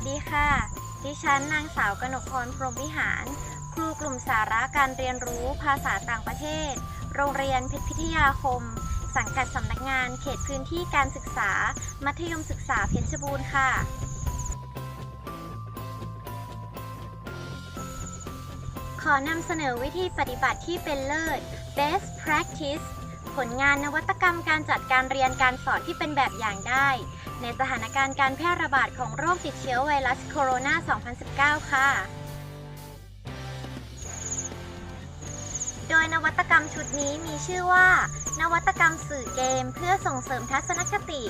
สดีค่ะ ดิฉันนางสาวกนกพรพรหมวิหาร ครูกลุ่มสาระการเรียนรู้ภาษาต่างประเทศ โรงเรียนเพชรพิทยาคม สังกัดสำนักงานเขตพื้นที่การศึกษา มัธยมศึกษาเพชรบูรณ์ค่ะ ขอนำเสนอวิธีปฏิบัติที่เป็นเลิศ best practice ผลงานนวัตกรรมการจัดการเรียนการสอนที่เป็นแบบอย่างได้ ในสถานการณ์การแพร่ระบาดของโรคติดเชื้อไวรัสโคโรนา 2019 ค่ะ โดยนวัตกรรมชุดนี้มีชื่อว่า นวัตกรรมสื่อเกม เพื่อส่งเสริมทัศนคติ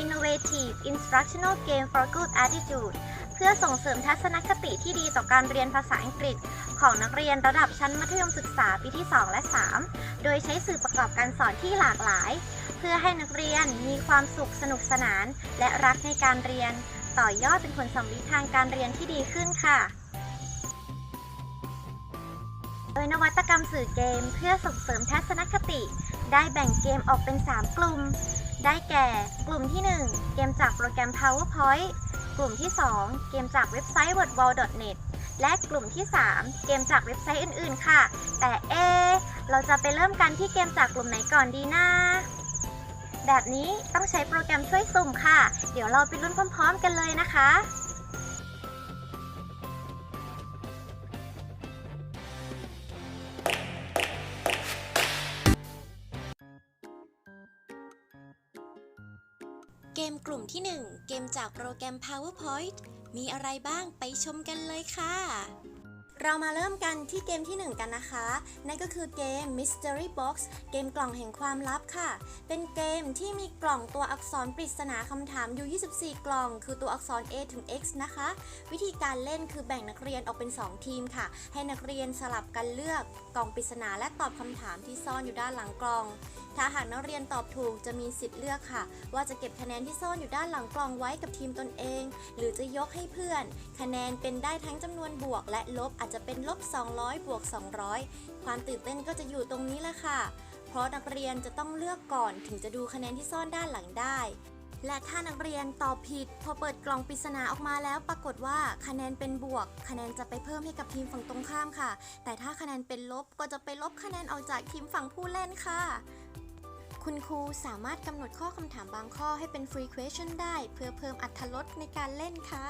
Innovative Instructional Game for Good Attitude พื่อส่งเสริมทัศนคติที่ดีต่อการเรียนภาษาอังกฤษ ของนักเรียนระดับชั้นมัธยมศึกษาปีที่ 2 และ 3 โดยใช้สื่อประกอบการสอนที่หลากหลาย เพื่อให้นักเรียนมีความสุขสนุกสนาน และรักในการเรียน ต่อยอดเป็นผลสำลิดทางการเรียนที่ดีขึ้นค่ะโดยนวัตกรรมสื่อเกมเพื่อส่งเสริมทัศนคติ ได้แบ่งเกมออกเป็น 3 กลุ่ม ได้แก่ กลุ่มที่ 1 เกมจากโปรแกรม PowerPoint กลุ่มที่ 2 เกมจากเว็บไซต์ wordwall.net และกลุ่มที่ 3 เกมจากเว็บไซต์อื่นๆ ค่ะ แต่เอ เราจะไปเริ่มกันที่เกมจากกลุ่มไหนก่อนดีนะ แบบนี้ต้องใช้โปรแกรมช่วยสุ่มค่ะ เดี๋ยวเราไปลุ้นพร้อม ๆ กันเลยนะคะ เกมกลุ่มที่ 1 เกมจากโปรแกรม PowerPoint มีอะไรบ้างไปชมกันเลยค่ะ เรามาเริ่มกันที่เกมที่ 1 กันนะคะ นั่นก็คือเกม Mystery Box เกมกล่องแห่งความลับค่ะ เป็นเกมที่มีกล่องตัวอักษรปริศนาคำถามอยู่ 24 กล่อง คือตัวอักษร A ถึง X นะคะ วิธีการเล่นคือแบ่งนักเรียนออกเป็น 2 ทีมค่ะ ให้นักเรียนสลับกันเลือกกล่องปริศนาและตอบคำถามที่ซ่อนอยู่ด้านหลังกล่อง ถ้าหากนักเรียนตอบถูกจะมีสิทธิ์เลือกค่ะ ว่าจะเก็บคะแนนที่ซ่อนอยู่ด้านหลังกล่องไว้กับทีมตนเอง หรือจะยกให้เพื่อน คะแนนเป็นได้ทั้งจำนวนบวก และลบอาจจะเป็นลบ 200 บวก 200 ความตื่นเต้นก็จะอยู่ตรงนี้แหละค่ะ เพราะนักเรียนจะต้องเลือกก่อนถึงจะดูคะแนนที่ซ่อนด้านหลังได้และถ้านักเรียนตอบผิด พอเปิดกล่องปริศนาออกมาแล้วปรากฏว่าคะแนนเป็นบวก คะแนนจะไปเพิ่มให้กับทีมฝั่งตรงข้ามค่ะ แต่ถ้าคะแนนเป็นลบก็จะไปลบคะแนนออกจากทีมฝั่งผู้เล่นค่ะ คุณครูสามารถกำหนดข้อคำถามบางข้อให้เป็น free question ได้ เพื่อเพิ่มอรรถรสในการเล่นค่ะ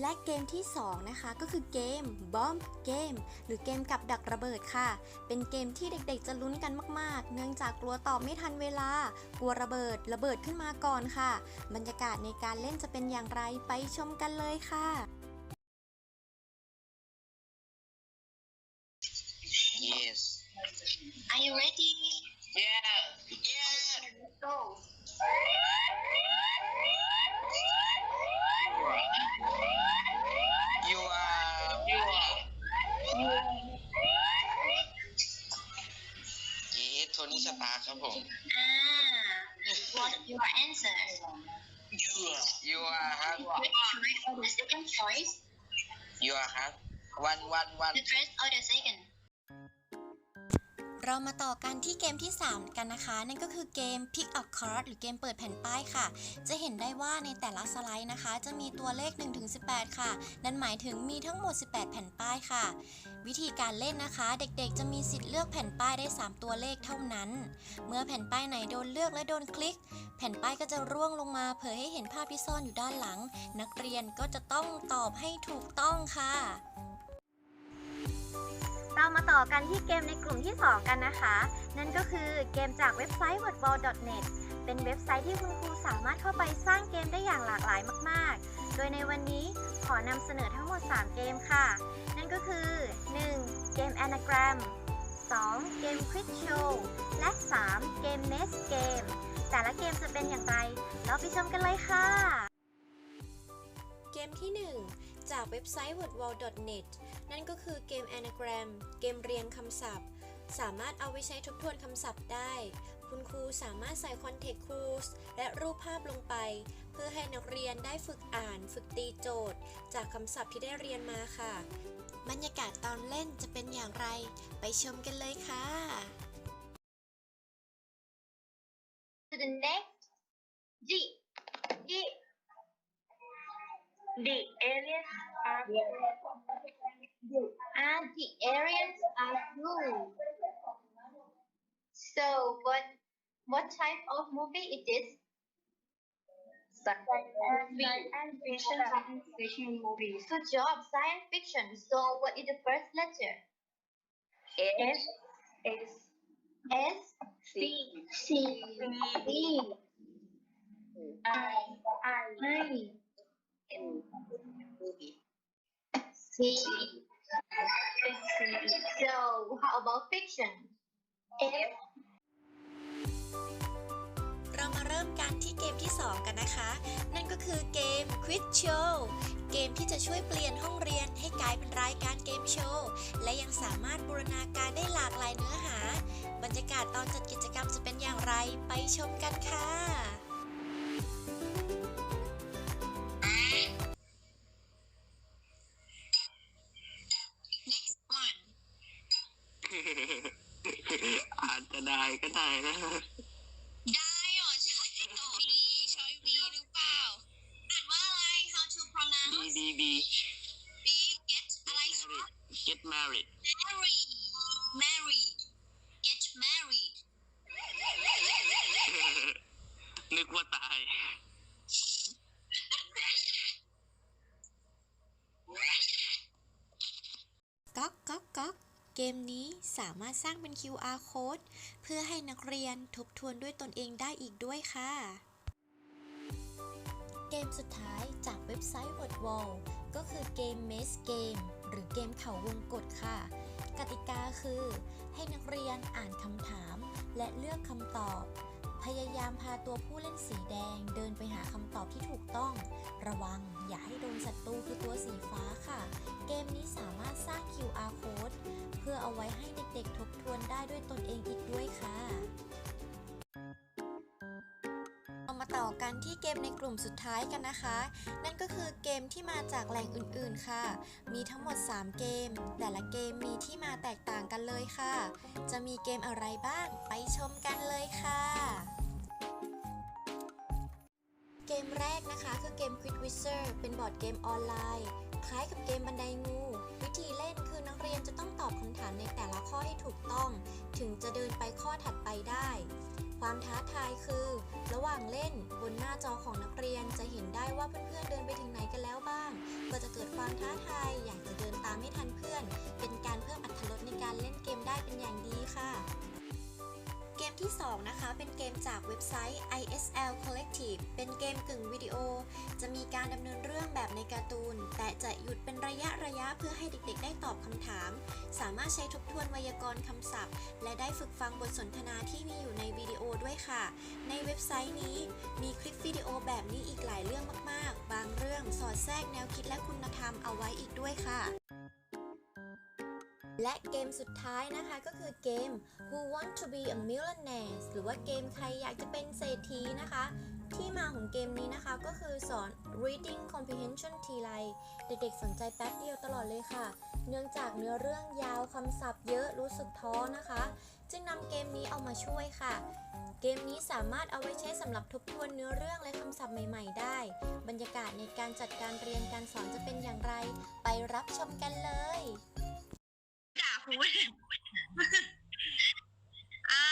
และเกมที่ 2 นะคะ ก็คือเกม Bomb Game หรือเกมกับดักระเบิดค่ะ เป็นเกมที่เด็กๆจะลุ้นกันมากๆ เนื่องจากกลัวตอบไม่ทันเวลา กลัวระเบิดระเบิดขึ้นมาก่อนค่ะ บรรยากาศในการเล่นจะเป็นอย่างไรไปชมกันเลยค่ะ Are you ready? Yeah. Yeah. Let's go. You are. You are. เยสโทนี่สตาร์ครับผม Ah, what's your answer? You are. You are ครับ First choice or the second choice? You are ครับ one one one The first or the second? เรามาต่อกันที่เกมที่ 3 กันนะคะ นั่นก็คือเกม Pick a Card หรือเกมเปิดแผ่นป้ายค่ะ จะเห็นได้ว่าในแต่ละสไลด์นะคะ จะมีตัวเลข 1-18 ค่ะ นั่นหมายถึงมีทั้งหมด 18 แผ่นป้ายค่ะ วิธีการเล่นนะคะ เด็กๆ จะมีสิทธิ์เลือกแผ่นป้ายได้ 3 ตัวเลขเท่านั้น เมื่อแผ่นป้ายไหนโดนเลือกและโดนคลิก แผ่นป้ายก็จะร่วงลงมา เผยให้เห็นภาพที่ซ่อนอยู่ด้านหลัง นักเรียนก็จะต้องตอบให้ถูกต้องค่ะ มาต่อกันที่เกมในกลุ่มที่ 2 กันนะคะ นั่นก็คือเกมจากเว็บไซต์ wordwall.net เป็นเว็บไซต์ที่คุณครูสามารถเข้าไปสร้างเกมได้อย่างหลากหลายมาก ๆ โดยในวันนี้ขอนำเสนอทั้งหมด 3 เกมค่ะ นั่นก็คือ 1. เกม Anagram 2. เกม Quiz Show และ 3. เกม Nest Game แต่ละเกมจะเป็นอย่างไร เราไปชมกันเลยค่ะ เกมที่ 1 จากเว็บไซต์ wordwall.net นั่นก็คือเกม Anagram เกมเรียงคำศัพท์ สามารถเอาไว้ใช้ทบทวนคำศัพท์ได้ คุณครูสามารถใส่ context clues และรูปภาพลงไป เพื่อให้นักเรียนได้ฝึกอ่าน ฝึกตีโจทย์ จากคำศัพท์ที่ได้เรียนมาค่ะ บรรยากาศตอนเล่นจะเป็นอย่างไร ไปชมกันเลยค่ะ To the next. G. G. The aliens are and the aliens are blue. So what what type of movie it is? Science fiction. Science fiction movie. Good job, science fiction. So what is the first letter? S S S C C D I I C So how about fiction? F เรามาเริ่มกันที่เกมที่ 2 กันนะคะ นั่นก็คือเกม Quiz Show เกมที่จะช่วยเปลี่ยนห้องเรียนให้กลายเป็นรายการเกมโชว์และยังสามารถบูรณาการได้หลากหลายเนื้อหา บรรยากาศตอนจัดกิจกรรมจะเป็นอย่างไรไปชมกันค่ะ ก็ได้นะได้เหรอใช่หรอบีชอยบีหรือเปล่า อ่านว่าอะไร how to pronounce B B B get อะไร get married marry marry get married นึกว่าตายก๊อกก๊อกก๊อก เกมนี้สามารถสร้างเป็น QR code เพื่อให้นักเรียนทบทวนด้วยตนเองได้อีกด้วยค่ะ เกมสุดท้ายจากเว็บไซต์ WordWall ก็คือเกม Maze Game หรือเกมเขาวงกตค่ะ กติกาคือ ให้นักเรียนอ่านคำถามและเลือกคำตอบ พยายามพาตัวผู้เล่นสีแดงเดินไปหาคำตอบที่ถูกต้อง ระวังอย่าให้โดนศัตรูคือตัวสีฟ้าค่ะ เกมนี้สามารถสร้าง QR code เพื่อเอาไว้ให้เด็กๆทบทวนได้ด้วยตนเองอีกด้วยค่ะ มาต่อกันที่เกมในกลุ่มสุดท้ายกันนะคะ นั่นก็คือเกมที่มาจากแหล่งอื่นๆค่ะ มีทั้งหมด 3 เกม แต่ละเกมมีที่มาแตกต่างกันเลยค่ะ จะมีเกมอะไรบ้างไปชมกันเลยค่ะเกมแรกนะคะคือเกม Quick Wizard เป็นบอร์ดเกมออนไลน์ คล้ายกับเกมบันไดงู วิธีเล่นคือนักเรียนจะต้องตอบคำถามในแต่ละข้อให้ถูกต้อง ถึงจะเดินไปข้อถัดไปได้ ความท้าทายคือ ระหว่างเล่นบนหน้าจอของนักเรียนจะเห็นได้ว่าเพื่อนๆเดินไปถึงไหนกันแล้วบ้าง ก็จะเกิดความท้าทายอยากจะเดินตามให้ทันเพื่อน เป็นการเพิ่มอรรถรสในการเล่นเกมได้เป็นอย่างดีค่ะ เกมที่ 2 นะคะ เป็นเกมจากเว็บไซต์ ISL Collective เป็นเกมกึ่งวิดีโอ จะมีการดำเนินเรื่องแบบในการ์ตูน แต่จะหยุดเป็นระยะระยะเพื่อให้เด็กๆ ได้ตอบคำถาม สามารถใช้ทบทวนไวยากรณ์คำศัพท์ และได้ฝึกฟังบทสนทนาที่มีอยู่ในวิดีโอด้วยค่ะ ในเว็บไซต์นี้มีคลิปวิดีโอแบบนี้อีกหลายเรื่องมากๆ บางเรื่องสอดแทรกแนวคิดและคุณธรรมเอาไว้อีกด้วยค่ะ และเกมสุดท้ายนะคะก็คือเกม Who Want to be a Millionaire หรือว่าเกมใครอยากจะเป็นเศรษฐีนะคะ ที่มาของเกมนี้นะคะก็คือสอน reading comprehension ทีไรเด็กๆสนใจแป๊บเดียวตลอดเลยค่ะ เนื่องจากเนื้อเรื่องยาวคำศัพท์เยอะรู้สึกท้อนะคะ จึงนำเกมนี้เอามาช่วยค่ะเกมนี้สามารถเอาไว้ใช้สำหรับทบทวนเนื้อเรื่องและคำศัพท์ใหม่ ๆ ได้ บรรยากาศในการจัดการเรียนการสอนจะเป็นอย่างไร ไปรับชมกันเลย ด่าพูดอ่า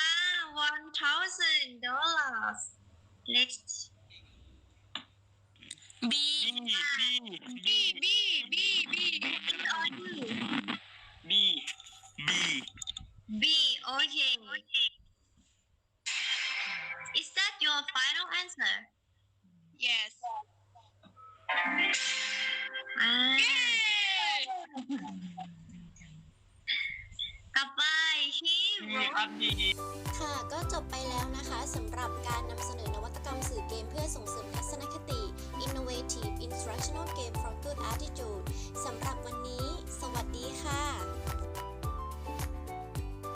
one thousand dollars next B B B ครับดีค่ะก็จบไปแล้วนะคะสำหรับการนำเสนอนวัตกรรมสื่อเกมเพื่อส่งเสริมทัศนคติ Innovative Instructional Game for Good Attitude สำหรับวันนี้ สวัสดีค่ะ